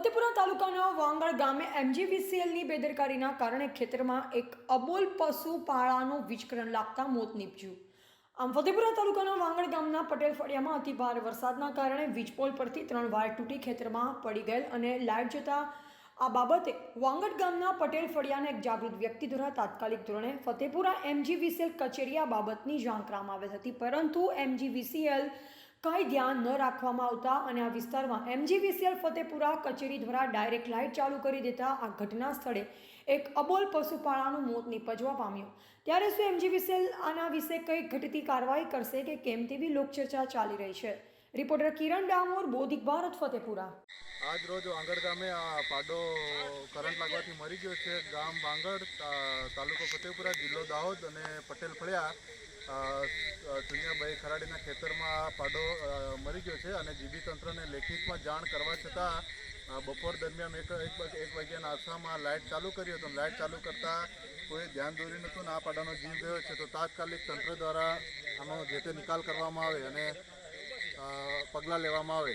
ફતેપુરા તાલુકાના વાંગળ ગામે એમજીવીસીએલની બેદરકારીના કારણે ખેતરમાં એક અબોલ પશુ પાળાનું વિચકરણ લાગતા મોત નીપજ્યું. આમ ફતેપુરા તાલુકાના વાંગણ ગામના પટેલ ફળિયામાં અતિ ભારે વરસાદના કારણે વીજપોલ પરથી ત્રણ વાયર તૂટી ખેતરમાં પડી ગયેલ અને લાઇટ જતા આ બાબતે વાંગડ ગામના પટેલ ફળિયાના એક જાગૃત વ્યક્તિ દ્વારા તાત્કાલિક ધોરણે ફતેપુરા એમજીવીસીએલ કચેરી આ બાબતની જાણ કરવામાં આવેલ હતી. પરંતુ એમજીવીસીએલ કંઈ ધ્યાન ન રાખવામાં આવતા અને આ વિસ્તારમાં એમજીવીસીએલ ફતેપુરા કચેરી દ્વારા ડાયરેક્ટ લાઇટ ચાલુ કરી દેતા આ ઘટના સ્થળે એક અબોલ પશુપાળાનું મોત નિપજવા પામ્યું. ત્યારે શું એમજીવીસીએલ આના વિશે કઈ ઘટતી કાર્યવાહી કરશે કે કેમ તેવી લોકચર્ચા ચાલી રહી છે? રિપોર્ટર કિરણ ડામોર બોધિક ભારત, ફતેપુરા. આજ રોજ વાંગડ ગામે આ પાડો કરંટ લાગવાથી મરી ગયો છે. ગામ વાંગડ તાલુકો ફતેપુરા, જિલ્લો દાહોદ અને પટેલ ફળિયા ચુનિયાભાઈ ખરાડીના ખેતરમાં આ પાડો મરી ગયો છે અને જીબી તંત્રને લેખિતમાં જાણ કરવા છતાં બપોર દરમિયાન એક એક વાગ- એક વાગ્યાના આસામાં લાઇટ ચાલુ કરી હતું. લાઇટ ચાલુ કરતાં કોઈ ધ્યાન દોર્યું નહોતું ને આ પાડાનો જીવ ગયો છે. તો તાત્કાલિક તંત્ર દ્વારા આનો જે તે નિકાલ કરવામાં આવે અને પગલાં લેવામાં આવે.